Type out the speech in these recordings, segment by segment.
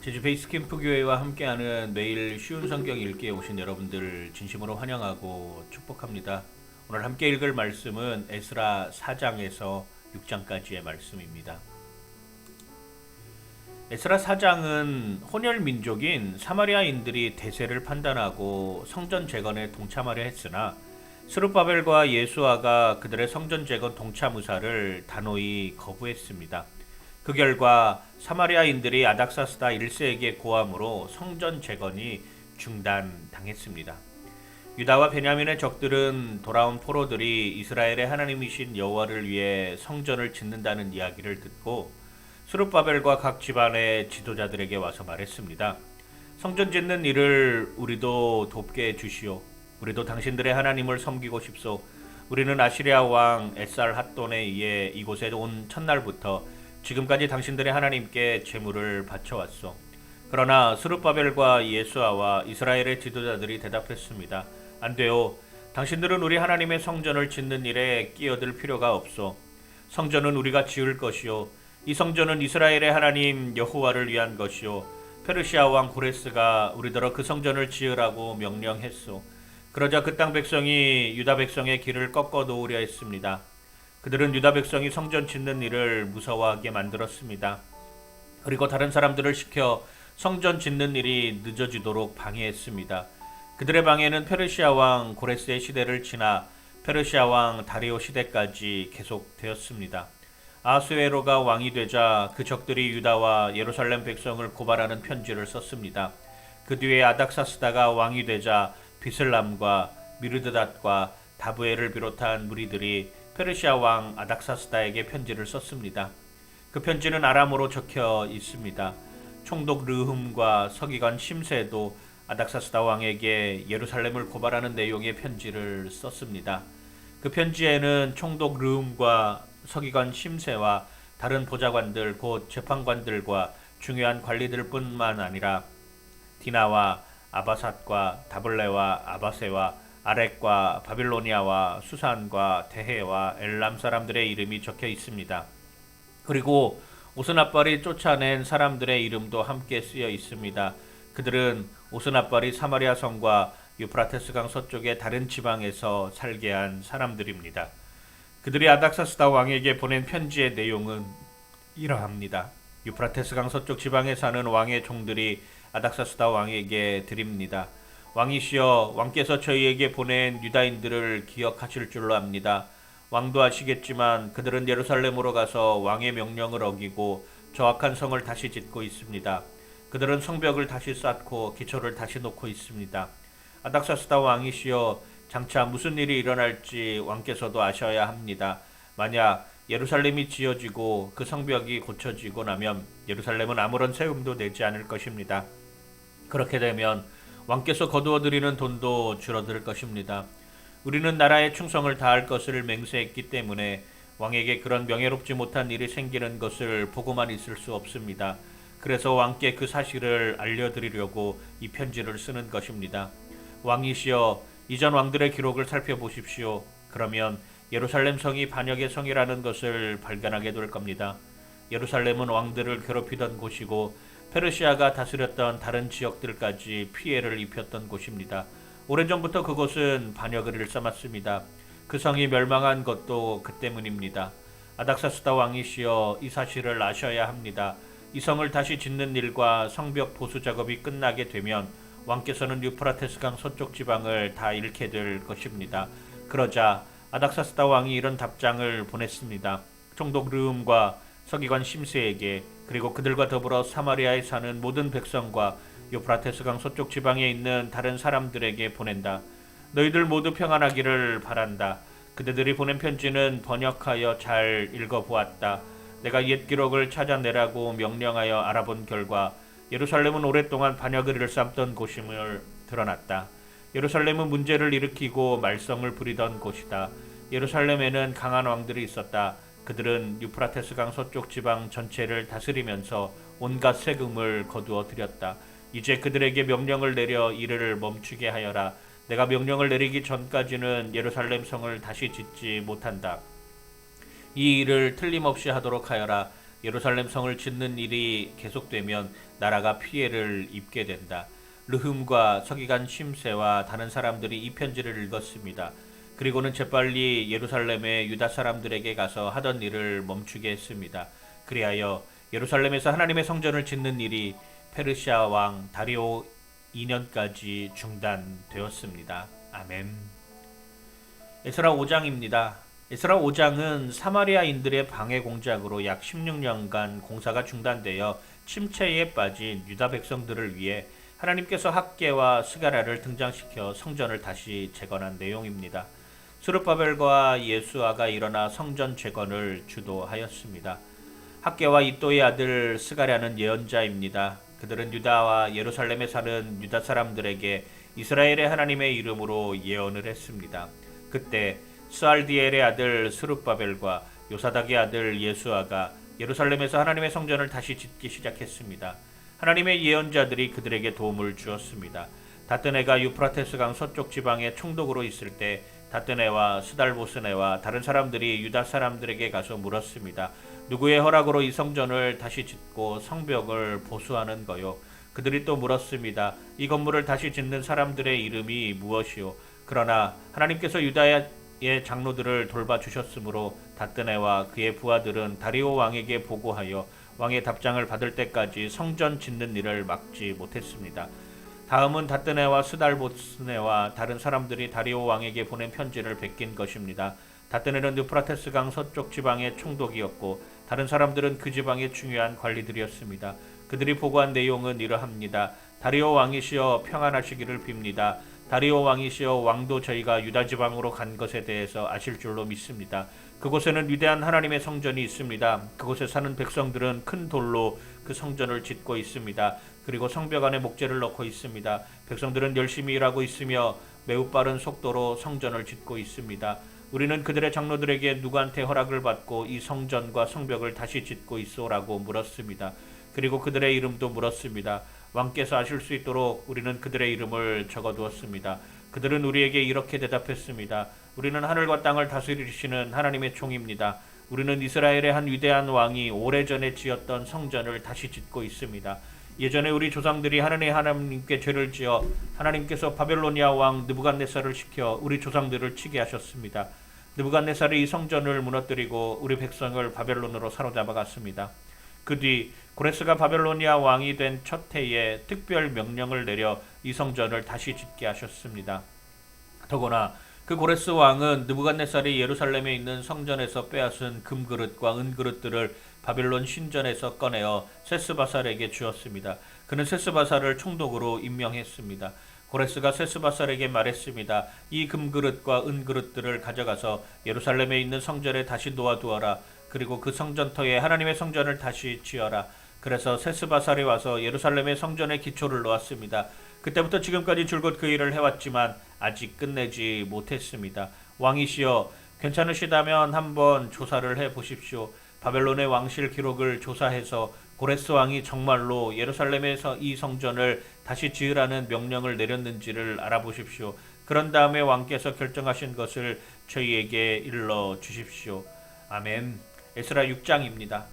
제주 베이스캠프 교회와 함께하는 매일 쉬운 성경 읽기에 오신 여러분들 진심으로 환영하고 축복합니다. 오늘 함께 읽을 말씀은 에스라 4장에서 6장까지의 말씀입니다. 에스라 4장은 혼혈 민족인 사마리아인들이 대세를 판단하고 성전 재건에 동참하려 했으나 스룹바벨과 예수아가 그들의 성전 재건 동참 의사를 단호히 거부했습니다. 그 결과 사마리아인들이 아닥사스다 1세에게 고함으로 성전 재건이 중단당했습니다. 유다와 베냐민의 적들은 돌아온 포로들이 이스라엘의 하나님이신 여호와를 위해 성전을 짓는다는 이야기를 듣고 스룹바벨과 각 집안의 지도자들에게 와서 말했습니다. 성전 짓는 일을 우리도 돕게 해주시오. 우리도 당신들의 하나님을 섬기고 싶소. 우리는 아시리아 왕 에살 핫돈에 의해 이곳에 온 첫날부터 지금까지 당신들의 하나님께 제물을 바쳐왔소. 그러나 스룹바벨과 예수아와 이스라엘의 지도자들이 대답했습니다. 안 돼요. 당신들은 우리 하나님의 성전을 짓는 일에 끼어들 필요가 없소. 성전은 우리가 지을 것이요. 이 성전은 이스라엘의 하나님 여호와를 위한 것이요. 페르시아 왕 고레스가 우리더러 그 성전을 지으라고 명령했소. 그러자 그 땅 백성이 유다 백성의 길을 꺾어 놓으려 했습니다. 그들은 유다 백성이 성전 짓는 일을 무서워하게 만들었습니다. 그리고 다른 사람들을 시켜 성전 짓는 일이 늦어지도록 방해했습니다. 그들의 방해는 페르시아 왕 고레스의 시대를 지나 페르시아 왕 다리오 시대까지 계속되었습니다. 아수에로가 왕이 되자 그 적들이 유다와 예루살렘 백성을 고발하는 편지를 썼습니다. 그 뒤에 아닥사스다가 왕이 되자 비슬람과 미르드닷과 다부에를 비롯한 무리들이 페르시아 왕 아닥사스다에게 편지를 썼습니다. 그 편지는 아람어로 적혀 있습니다. 총독 르흠과 서기관 심세도 아닥사스다 왕에게 예루살렘을 고발하는 내용의 편지를 썼습니다. 그 편지에는 총독 르흠과 서기관 심세와 다른 보좌관들 곧 재판관들과 중요한 관리들뿐만 아니라 디나와 아바삿과 다블레와 아바세와 아렉과 바빌로니아와 수산과 대해와 엘람 사람들의 이름이 적혀 있습니다. 그리고 오스나발이 쫓아낸 사람들의 이름도 함께 쓰여 있습니다. 그들은 오스나발이 사마리아 성과 유프라테스강 서쪽의 다른 지방에서 살게 한 사람들입니다. 그들이 아닥사스다 왕에게 보낸 편지의 내용은 이러합니다. 유프라테스강 서쪽 지방에 사는 왕의 종들이 아닥사스다 왕에게 드립니다. 왕이시여 왕께서 저희에게 보낸 유다인들을 기억하실 줄로 압니다. 왕도 아시겠지만 그들은 예루살렘으로 가서 왕의 명령을 어기고 저악한 성을 다시 짓고 있습니다. 그들은 성벽을 다시 쌓고 기초를 다시 놓고 있습니다. 아닥사스다 왕이시여 장차 무슨 일이 일어날지 왕께서도 아셔야 합니다. 만약 예루살렘이 지어지고 그 성벽이 고쳐지고 나면 예루살렘은 아무런 세금도 내지 않을 것입니다. 그렇게 되면 왕께서 거두어 드리는 돈도 줄어들 것입니다. 우리는 나라의 충성을 다할 것을 맹세했기 때문에 왕에게 그런 명예롭지 못한 일이 생기는 것을 보고만 있을 수 없습니다. 그래서 왕께 그 사실을 알려드리려고 이 편지를 쓰는 것입니다. 왕이시여 이전 왕들의 기록을 살펴보십시오. 그러면 예루살렘 성이 반역의 성이라는 것을 발견하게 될 겁니다. 예루살렘은 왕들을 괴롭히던 곳이고 페르시아가 다스렸던 다른 지역들까지 피해를 입혔던 곳입니다. 오래전부터 그곳은 반역을 일삼았습니다. 그 성이 멸망한 것도 그 때문입니다. 아닥사스다 왕이시여 이 사실을 아셔야 합니다. 이 성을 다시 짓는 일과 성벽 보수 작업이 끝나게 되면 왕께서는 유프라테스강 서쪽 지방을 다 잃게 될 것입니다. 그러자 아닥사스다 왕이 이런 답장을 보냈습니다. 총독 르음과 서기관 심스에게 그리고 그들과 더불어 사마리아에 사는 모든 백성과 유프라테스강 서쪽 지방에 있는 다른 사람들에게 보낸다. 너희들 모두 평안하기를 바란다. 그대들이 보낸 편지는 번역하여 잘 읽어보았다. 내가 옛 기록을 찾아내라고 명령하여 알아본 결과 예루살렘은 오랫동안 반역을 일삼던 곳임을 드러났다. 예루살렘은 문제를 일으키고 말썽을 부리던 곳이다. 예루살렘에는 강한 왕들이 있었다. 그들은 유프라테스강 서쪽 지방 전체를 다스리면서 온갖 세금을 거두어 들였다. 이제 그들에게 명령을 내려 이를 멈추게 하여라. 내가 명령을 내리기 전까지는 예루살렘 성을 다시 짓지 못한다. 이 일을 틀림없이 하도록 하여라. 예루살렘 성을 짓는 일이 계속되면 나라가 피해를 입게 된다. 르흠과 서기관 심세와 다른 사람들이 이 편지를 읽었습니다. 그리고는 재빨리 예루살렘의 유다 사람들에게 가서 하던 일을 멈추게 했습니다. 그리하여 예루살렘에서 하나님의 성전을 짓는 일이 페르시아 왕 다리오 2년까지 중단되었습니다. 아멘. 에스라 5장입니다. 에스라 5장은 사마리아인들의 방해 공작으로 약 16년간 공사가 중단되어 침체에 빠진 유다 백성들을 위해 하나님께서 학계와 스가랴를 등장시켜 성전을 다시 재건한 내용입니다. 스룹바벨과 예수아가 일어나 성전 재건을 주도하였습니다. 학계와 이또의 아들 스가랴는 예언자입니다. 그들은 유다와 예루살렘에 사는 유다 사람들에게 이스라엘의 하나님의 이름으로 예언을 했습니다. 그때 스알디엘의 아들 스룹바벨과 요사닥의 아들 예수아가 예루살렘에서 하나님의 성전을 다시 짓기 시작했습니다. 하나님의 예언자들이 그들에게 도움을 주었습니다. 다뜨네가 유프라테스 강 서쪽 지방의 총독으로 있을 때 다뜨네와 스달보스네와 다른 사람들이 유다 사람들에게 가서 물었습니다. 누구의 허락으로 이 성전을 다시 짓고 성벽을 보수하는 거요? 그들이 또 물었습니다. 이 건물을 다시 짓는 사람들의 이름이 무엇이요? 그러나 하나님께서 유다의 장로들을 돌봐 주셨으므로 다뜨네와 그의 부하들은 다리오 왕에게 보고하여 왕의 답장을 받을 때까지 성전 짓는 일을 막지 못했습니다. 다음은 다뜨네와 스달보스네와 다른 사람들이 다리오 왕에게 보낸 편지를 베낀 것입니다. 다뜨네는 유프라테스강 서쪽 지방의 총독이었고 다른 사람들은 그 지방의 중요한 관리들이었습니다. 그들이 보고한 내용은 이러합니다. 다리오 왕이시여 평안하시기를 빕니다. 다리오 왕이시여 왕도 저희가 유다 지방으로 간 것에 대해서 아실 줄로 믿습니다. 그곳에는 위대한 하나님의 성전이 있습니다. 그곳에 사는 백성들은 큰 돌로 그 성전을 짓고 있습니다. 그리고 성벽 안에 목재를 넣고 있습니다. 백성들은 열심히 일하고 있으며 매우 빠른 속도로 성전을 짓고 있습니다. 우리는 그들의 장로들에게 누구한테 허락을 받고 이 성전과 성벽을 다시 짓고 있소라고 물었습니다. 그리고 그들의 이름도 물었습니다. 왕께서 아실 수 있도록 우리는 그들의 이름을 적어 두었습니다. 그들은 우리에게 이렇게 대답했습니다. 우리는 하늘과 땅을 다스리시는 하나님의 종입니다. 우리는 이스라엘의 한 위대한 왕이 오래전에 지었던 성전을 다시 짓고 있습니다. 예전에 우리 조상들이 하나님의 하나님께 죄를 지어 하나님께서 바벨로니아 왕 느부갓네살을 시켜 우리 조상들을 치게 하셨습니다. 느부갓네살이 이 성전을 무너뜨리고 우리 백성을 바벨론으로 사로잡아 갔습니다. 그 뒤 고레스가 바벨로니아 왕이 된 첫 해에 특별 명령을 내려 이 성전을 다시 짓게 하셨습니다. 더구나 그 고레스 왕은 느부갓네살이 예루살렘에 있는 성전에서 빼앗은 금그릇과 은그릇들을 바벨론 신전에서 꺼내어 세스바살에게 주었습니다. 그는 세스바살을 총독으로 임명했습니다. 고레스가 세스바살에게 말했습니다. 이 금그릇과 은그릇들을 가져가서 예루살렘에 있는 성전에 다시 놓아두어라. 그리고 그 성전터에 하나님의 성전을 다시 지어라. 그래서 세스바살이 와서 예루살렘의 성전의 기초를 놓았습니다. 그때부터 지금까지 줄곧 그 일을 해왔지만 아직 끝내지 못했습니다. 왕이시여 괜찮으시다면 한번 조사를 해 보십시오. 바벨론의 왕실 기록을 조사해서 고레스 왕이 정말로 예루살렘에서 이 성전을 다시 지으라는 명령을 내렸는지를 알아보십시오. 그런 다음에 왕께서 결정하신 것을 저희에게 일러 주십시오. 아멘. 에스라 6장입니다.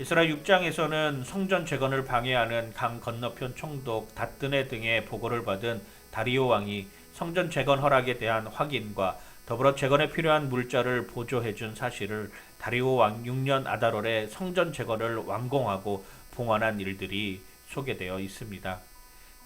이스라 6장에서는 성전 재건을 방해하는 강 건너편 총독 다뜨네 등의 보고를 받은 다리오 왕이 성전 재건 허락에 대한 확인과 더불어 재건에 필요한 물자를 보조해준 사실을 다리오 왕 6년 아다롤에 성전 재건을 완공하고 봉헌한 일들이 소개되어 있습니다.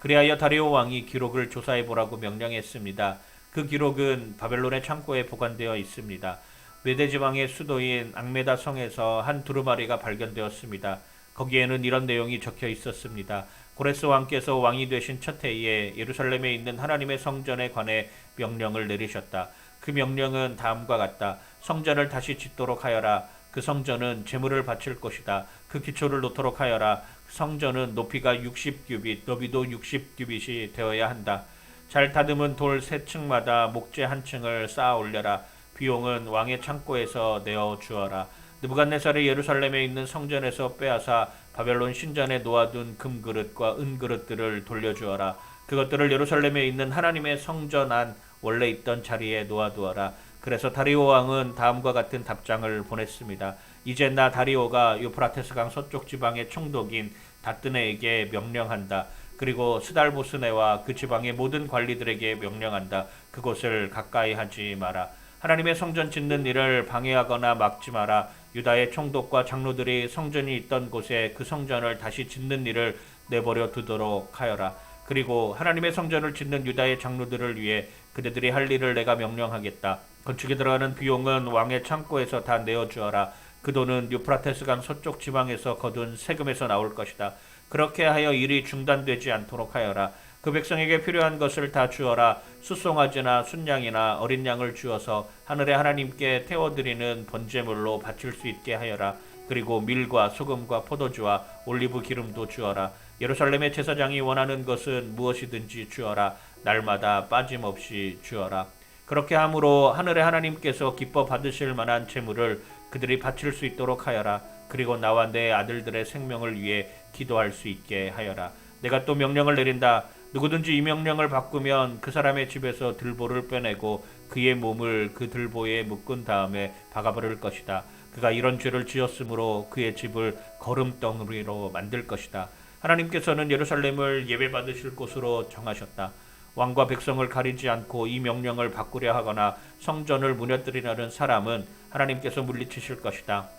그리하여 다리오 왕이 기록을 조사해 보라고 명령했습니다. 그 기록은 바벨론의 창고에 보관되어 있습니다. 메대 지방의 수도인 앙메다 성에서 한 두루마리가 발견되었습니다. 거기에는 이런 내용이 적혀 있었습니다. 고레스 왕께서 왕이 되신 첫 해에 예루살렘에 있는 하나님의 성전에 관해 명령을 내리셨다. 그 명령은 다음과 같다. 성전을 다시 짓도록 하여라. 그 성전은 제물을 바칠 것이다. 그 기초를 놓도록 하여라. 성전은 높이가 60규빗, 너비도 60규빗이 되어야 한다. 잘 다듬은 돌 세 층마다 목재 한 층을 쌓아 올려라. 비용은 왕의 창고에서 내어 주어라. 느부갓네살이 예루살렘에 있는 성전에서 빼앗아 바벨론 신전에 놓아둔 금그릇과 은그릇들을 돌려주어라. 그것들을 예루살렘에 있는 하나님의 성전 안 원래 있던 자리에 놓아두어라. 그래서 다리오 왕은 다음과 같은 답장을 보냈습니다. 이제 나 다리오가 유프라테스강 서쪽 지방의 총독인 다뜨네에게 명령한다. 그리고 스달보스네와 그 지방의 모든 관리들에게 명령한다. 그곳을 가까이 하지 마라. 하나님의 성전 짓는 일을 방해하거나 막지 마라. 유다의 총독과 장로들이 성전이 있던 곳에 그 성전을 다시 짓는 일을 내버려 두도록 하여라. 그리고 하나님의 성전을 짓는 유다의 장로들을 위해 그대들이 할 일을 내가 명령하겠다. 건축에 들어가는 비용은 왕의 창고에서 다 내어 주어라. 그 돈은 유프라테스강 서쪽 지방에서 거둔 세금에서 나올 것이다. 그렇게 하여 일이 중단되지 않도록 하여라. 그 백성에게 필요한 것을 다 주어라. 수송아지나 순양이나 어린 양을 주어서 하늘의 하나님께 태워드리는 번제물로 바칠 수 있게 하여라. 그리고 밀과 소금과 포도주와 올리브 기름도 주어라. 예루살렘의 제사장이 원하는 것은 무엇이든지 주어라. 날마다 빠짐없이 주어라. 그렇게 함으로 하늘의 하나님께서 기뻐 받으실 만한 재물을 그들이 바칠 수 있도록 하여라. 그리고 나와 내 아들들의 생명을 위해 기도할 수 있게 하여라. 내가 또 명령을 내린다. 누구든지 이 명령을 바꾸면 그 사람의 집에서 들보를 빼내고 그의 몸을 그 들보에 묶은 다음에 박아버릴 것이다. 그가 이런 죄를 지었으므로 그의 집을 거름덩어리로 만들 것이다. 하나님께서는 예루살렘을 예배받으실 곳으로 정하셨다. 왕과 백성을 가리지 않고 이 명령을 바꾸려 하거나 성전을 무너뜨리려는 사람은 하나님께서 물리치실 것이다.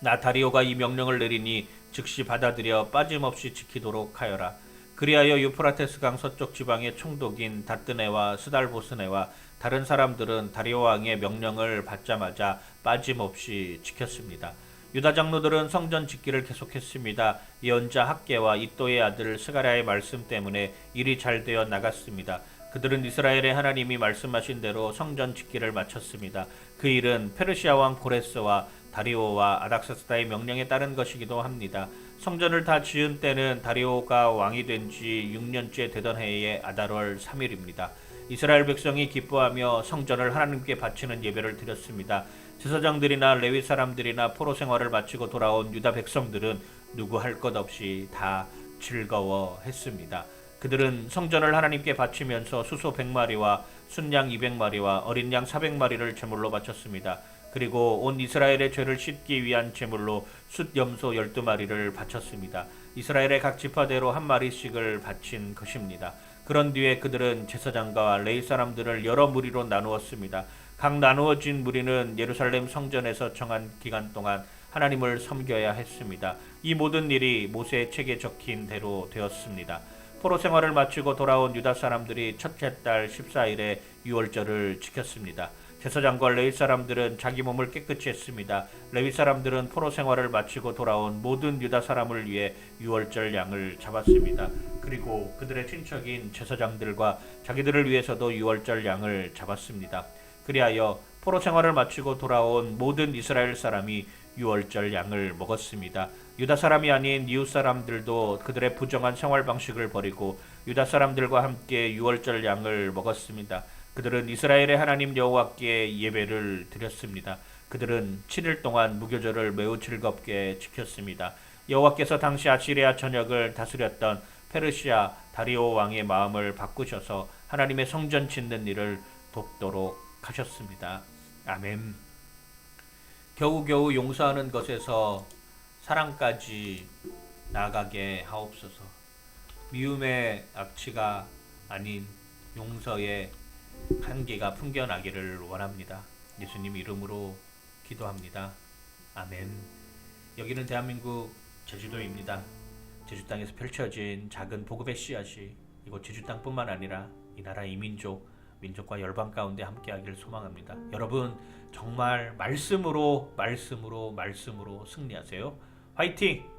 나 다리오가 이 명령을 내리니 즉시 받아들여 빠짐없이 지키도록 하여라. 그리하여 유프라테스 강 서쪽 지방의 총독인 다뜨네와 스달보스네와 다른 사람들은 다리오 왕의 명령을 받자마자 빠짐없이 지켰습니다. 유다 장로들은 성전 짓기를 계속했습니다. 예언자 학계와 이또의 아들 스가랴의 말씀 때문에 일이 잘 되어 나갔습니다. 그들은 이스라엘의 하나님이 말씀하신 대로 성전 짓기를 마쳤습니다. 그 일은 페르시아 왕 고레스와 다리오와 아닥사스다의 명령에 따른 것이기도 합니다. 성전을 다 지은 때는 다리오가 왕이 된 지 6년째 되던 해의 아달월 3일입니다. 이스라엘 백성이 기뻐하며 성전을 하나님께 바치는 예배를 드렸습니다. 제사장들이나 레위 사람들이나 포로 생활을 마치고 돌아온 유다 백성들은 누구 할 것 없이 다 즐거워했습니다. 그들은 성전을 하나님께 바치면서 수소 100마리와 순양 200마리와 어린 양 400마리를 제물로 바쳤습니다. 그리고 온 이스라엘의 죄를 씻기 위한 제물로 숫 염소 12마리를 바쳤습니다. 이스라엘의 각 지파대로 한 마리씩을 바친 것입니다. 그런 뒤에 그들은 제사장과 레이 사람들을 여러 무리로 나누었습니다. 각 나누어진 무리는 예루살렘 성전에서 정한 기간 동안 하나님을 섬겨야 했습니다. 이 모든 일이 모세의 책에 적힌 대로 되었습니다. 포로 생활을 마치고 돌아온 유다 사람들이 첫째 달 14일에 유월절을 지켰습니다. 제사장과 레위 사람들은 자기 몸을 깨끗이 했습니다. 레위 사람들은 포로 생활을 마치고 돌아온 모든 유다 사람을 위해 유월절 양을 잡았습니다. 그리고 그들의 친척인 제사장들과 자기들을 위해서도 유월절 양을 잡았습니다. 그리하여 포로 생활을 마치고 돌아온 모든 이스라엘 사람이 유월절 양을 먹었습니다. 유다 사람이 아닌 이웃 사람들도 그들의 부정한 생활 방식을 버리고 유다 사람들과 함께 유월절 양을 먹었습니다. 그들은 이스라엘의 하나님 여호와께 예배를 드렸습니다. 그들은 7일 동안 무교절을 매우 즐겁게 지켰습니다. 여호와께서 당시 아시리아 전역을 다스렸던 페르시아 다리오 왕의 마음을 바꾸셔서 하나님의 성전 짓는 일을 돕도록 하셨습니다. 아멘. 겨우겨우 용서하는 것에서 사랑까지 나가게 하옵소서. 미움의 악취가 아닌 용서의 한계가 풍겨나기를 원합니다. 예수님 이름으로 기도합니다. 아멘. 여기는 대한민국 제주도입니다. 제주 땅에서 펼쳐진 작은 복음의 씨앗이 이곳 제주 땅뿐만 아니라 이 나라 이민족 민족과 열방 가운데 함께하기를 소망합니다. 여러분 정말 말씀으로 말씀으로 말씀으로 승리하세요. 화이팅!